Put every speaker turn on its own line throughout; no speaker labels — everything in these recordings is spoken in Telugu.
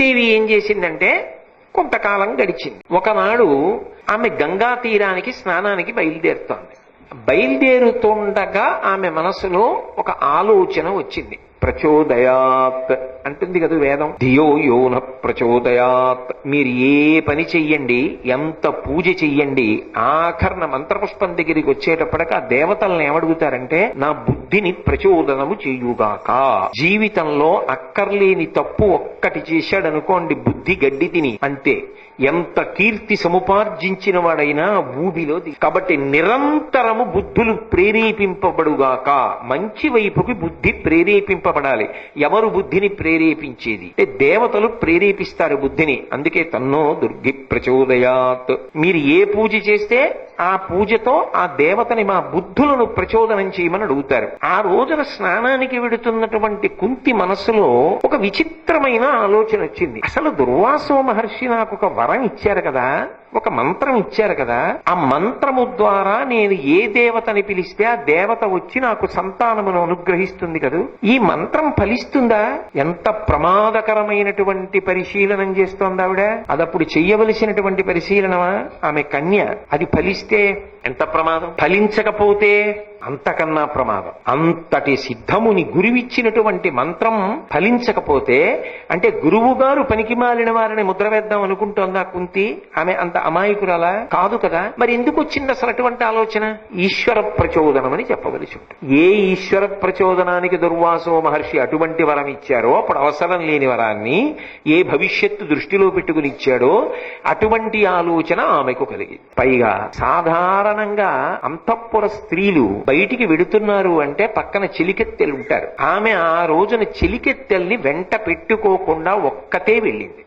కుంతీదేవి ఏం చేసిందంటే కొంతకాలం గడిచింది. ఒకనాడు ఆమె గంగా తీరానికి స్నానానికి బయలుదేరుతోంది. బయలుదేరుతుండగా ఆమె మనసులో ఒక ఆలోచన వచ్చింది. ప్రచోదయాత్ అంటుంది కదా వేదం. ధియో యోన ప్రచోదయాత్. మీరు ఏ పని చెయ్యండి ఎంత పూజ చెయ్యండి ఆఖర్న మంత్రపుష్పం దగ్గరికి వచ్చేటప్పటికి ఆ దేవతల్ని ఏమడుగుతారంటే నా బుద్ధిని ప్రచోదనము చేయుగాక. జీవితంలో అక్కర్లేని తప్పు ఒక్కటి చేశాడనుకోండి బుద్ధి గడ్డి తిని. అంతే. ఎంత కీర్తి సముపార్జించిన వాడైనా భూమిలో కాబట్టి నిరంతరము బుద్ధులు ప్రేరేపింపబడుగాక. మంచి వైపుకి బుద్ధి ప్రేరేపింప ప్రేరేపింపబడాలి ఎవరు బుద్ధిని ప్రేరేపించేది? అంటే దేవతలు ప్రేరేపిస్తారు బుద్ధిని? అందుకే తన్నో దుర్గి ప్రచోదయాత్. మీరు ఏ పూజ చేస్తే ఆ పూజతో ఆ దేవతని మా బుద్ధులను ప్రచోదనం చేయమని అడుగుతారు. ఆ రోజున స్నానానికి వెడుతున్నటువంటి కుంతి మనస్సులో ఒక విచిత్రమైన ఆలోచన వచ్చింది. అసలు దుర్వాసో మహర్షి నాకు ఒక వరం ఇచ్చారు కదా. ఒక మంత్రం ఇచ్చారు కదా ఆ మంత్రము ద్వారా నేను ఏ దేవతని పిలిస్తే ఆ దేవత వచ్చి నాకు సంతానమును అనుగ్రహిస్తుంది కదూ? ఈ మంత్రం ఫలిస్తుందా? ఎంత ప్రమాదకరమైనటువంటి పరిశీలనం చేస్తోంది ఆవిడ. అదప్పుడు చెయ్యవలసినటువంటి పరిశీలనమా? ఆమె కన్య అది ఫలిస్తే ఎంత ప్రమాదం? ఫలించకపోతే అంతకన్నా ప్రమాదం. అంతటి సిద్ధముని గురువిచ్చినటువంటి మంత్రం ఫలించకపోతే అంటే గురువు గారు పనికి మాలిన వారిని ముద్ర వేద్దాం అనుకుంటోందా కుంతి? ఆమె అంత అమాయకురాలా? కాదు కదా. మరి ఎందుకు వచ్చింది అసలు అటువంటి ఆలోచన? ఈశ్వర ప్రచోదనం అని చెప్పవలసి ఉంటుంది. ఏ ఈశ్వర ప్రచోదనానికి దుర్వాసో మహర్షి అటువంటి వరం ఇచ్చారో అప్పుడు అవసరం లేని వరాన్ని ఏ భవిష్యత్తు దృష్టిలో పెట్టుకుని ఇచ్చాడో అటువంటి ఆలోచన ఆమెకు కలిగింది. పైగా సాధారణంగా అంతఃపుర స్త్రీలు బయటికి వెడుతున్నారు అంటే పక్కన చెలికెత్తెలు ఉంటారు. ఆమె ఆ రోజున చెలికెత్తెల్ని వెంట పెట్టుకోకుండా ఒక్కతే వెళ్ళింది.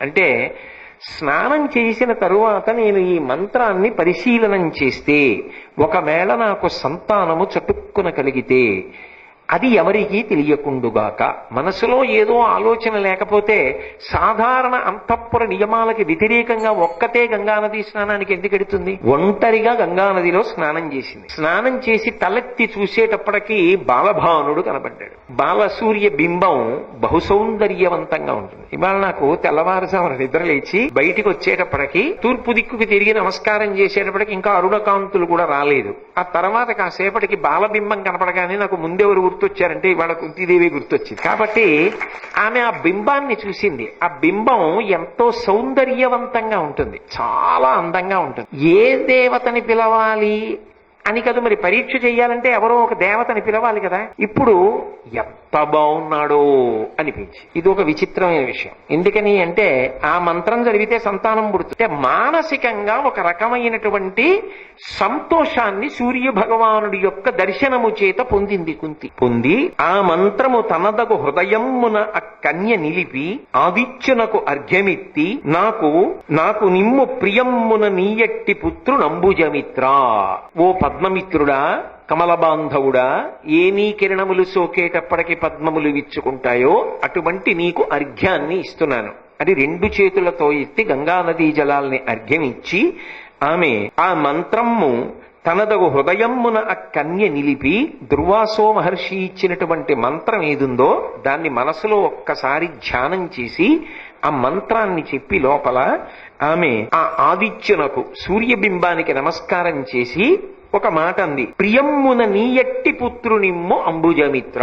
అంటే స్నానం చేసిన తరువాత నేను ఈ మంత్రాన్ని పరిశీలనం చేస్తే ఒకవేళ నాకు సంతానము చటుక్కున కలిగితే అది ఎవరికీ తెలియకుండుగాక. మనసులో ఏదో ఆలోచన లేకపోతే సాధారణ అంతఃపుర నియమాలకి వ్యతిరేకంగా ఒక్కతే గంగానది స్నానానికి ఎందుకు ఎడుతుంది? ఒంటరిగా గంగానదిలో స్నానం చేసింది. స్నానం చేసి తలెత్తి చూసేటప్పటికీ బాలభానుడు కనబడ్డాడు బాలసూర్య బింబం బహుసౌందర్యవంతంగా ఉంటుంది. ఇవాళ నాకు తెల్లవారుజామున నిద్ర లేచి బయటికి వచ్చేటప్పటికి తూర్పు దిక్కుకి తిరిగి నమస్కారం చేసేటప్పటికి ఇంకా అరుణకాంతులు కూడా రాలేదు. ఆ తర్వాత కాసేపటికి బాలబింబం కనపడగానే నాకు ముందెవరు గుర్తొచ్చారంటే ఇవాళ కుంతీదేవి గుర్తొచ్చింది. కాబట్టి ఆమె ఆ బింబాన్ని చూసింది. ఆ బింబం ఎంతో సౌందర్యవంతంగా ఉంటుంది. చాలా అందంగా ఉంటుంది. ఏ దేవతని పిలవాలి? అని కదా మరి పరీక్ష చేయాలంటే ఎవరో ఒక దేవతని పిలవాలి కదా. ఇప్పుడు ఎంత బాగున్నాడో అనిపించి. ఇది ఒక విచిత్రమైన విషయం. ఎందుకని అంటే ఆ మంత్రం చదివితే సంతానం పుడుతుంది. మానసికంగా ఒక రకమైనటువంటి సంతోషాన్ని సూర్య భగవానుడి యొక్క దర్శనము చేత పొందింది కుంతి. పొంది ఆ మంత్రము తనదగు హృదయమున ఆ కన్య నిలిపి ఆదిత్యునకు అర్ఘ్యమిత్తి నాకు నాకు నిమ్ము ప్రియమ్మున నీయట్టి పుత్రునంబుజమిత్ర ఓ పద్మమిత్రుడా కమలబాంధవుడా ఏ నీ కిరణములు సోకేటప్పటికి పద్మములు విచ్చుకుంటాయో అటువంటి నీకు అర్ఘ్యాన్ని ఇస్తున్నాను. అది రెండు చేతులతో ఎత్తి గంగానదీ జలాల్ని అర్ఘ్యమిచ్చి ఆమె ఆ మంత్రము తనదగు హృదయమున ఆ కన్య నిలిపి దుర్వాసో మహర్షి ఇచ్చినటువంటి మంత్రం ఏదుందో దాన్ని మనసులో ఒక్కసారి ధ్యానం చేసి ఆ మంత్రాన్ని చెప్పి లోపల ఆమె ఆ ఆదిత్యునకు సూర్యబింబానికి నమస్కారం చేసి ఒక మాట అంది. ప్రియమ్మున నీయట్టి పుత్రునిమ్ము అంబుజమిత్ర.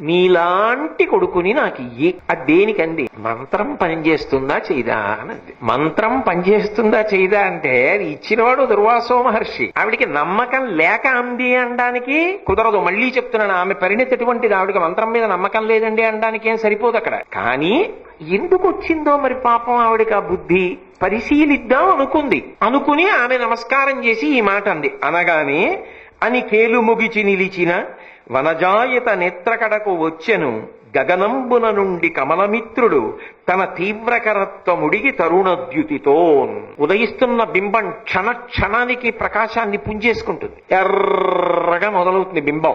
నీలాంటి కొడుకుని నాకు ఇయ్యి. అది దేనికంది మంత్రం పనిచేస్తుందా చేయదా అనంది. మంత్రం పనిచేస్తుందా చేయదా అంటే అది ఇచ్చినవాడు దుర్వాసో మహర్షి. ఆవిడికి నమ్మకం లేక అంది అనడానికి కుదరదు. మళ్ళీ చెప్తున్నాను ఆమె పరిణతి ఎటువంటిది? ఆవిడకి మంత్రం మీద నమ్మకం లేదండి అనడానికి ఏం సరిపోదు అక్కడ. కానీ ఎందుకు వచ్చిందో మరి పాపం ఆవిడకి ఆ బుద్ధి? పరిశీలిద్దాం అనుకుంది. అనుకుని ఆమె నమస్కారం చేసి ఈ మాట అంది. అనగానే అని కేలు ముగిచి నిలిచిన వనజాయత నేత్రకడకు వచ్చెను గగనంబున నుండి కమలమిత్రుడు తన తీవ్రకరత్వముడిగి తరుణద్యుతితో ఉదయిస్తున్న బింబం క్షణ క్షణానికి ప్రకాశాన్ని పుంజేసుకుంటుంది. ఎర్రగా మొదలవుతుంది బింబం.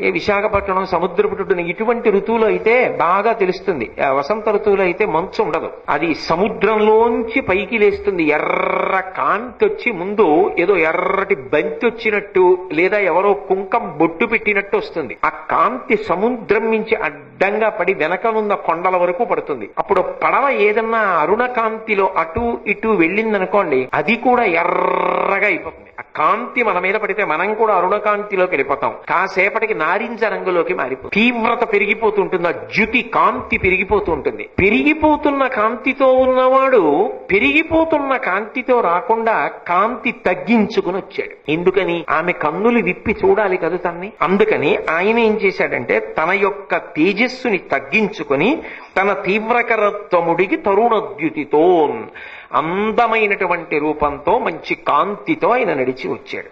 ఏ విశాఖపట్నం సముద్రపుటున ఇటువంటి ఋతువులో అయితే బాగా తెలుస్తుంది. వసంత ఋతువులో అయితే మంచు ఉండదు. అది సముద్రంలోంచి పైకి లేస్తుంది. ఎర్ర కాంతి వచ్చి ముందు ఏదో ఎర్రటి బంతి వచ్చినట్టు లేదా ఎవరో కుంకం బొట్టు పెట్టినట్టు వస్తుంది. ఆ కాంతి సముద్రం నుంచి అడ్డంగా పడి వెనకనున్న కొండల వరకు పడుతుంది. అప్పుడు పడవ ఏదన్నా అరుణ కాంతిలో అటు ఇటు వెళ్ళిందనుకోండి అది కూడా ఎర్రగా అయిపోతుంది. ఆ కాంతి మన మీద పడితే మనం కూడా అరుణ కాంతిలోకి వెళ్ళిపోతాం. కాసేపటికి నారింజ రంగులోకి మారిపోతుంది తీవ్రత పెరిగిపోతుంటుంది ఆ జ్యుతి కాంతి పెరిగిపోతూ ఉంటుంది పెరిగిపోతున్న కాంతితో ఉన్నవాడు పెరిగిపోతున్న కాంతితో రాకుండా కాంతి తగ్గించుకుని వచ్చాడు. ఎందుకని? ఆమె కన్నులు విప్పి చూడాలి కదా తన్ని. అందుకని ఆయన ఏం చేశాడంటే తన యొక్క తేజస్సుని తగ్గించుకొని తన తీవ్రకరత్వముడికి తరుణద్యుతితో అందమైనటువంటి రూపంతో మంచి కాంతితో ఆయన నడిచి వచ్చాడు.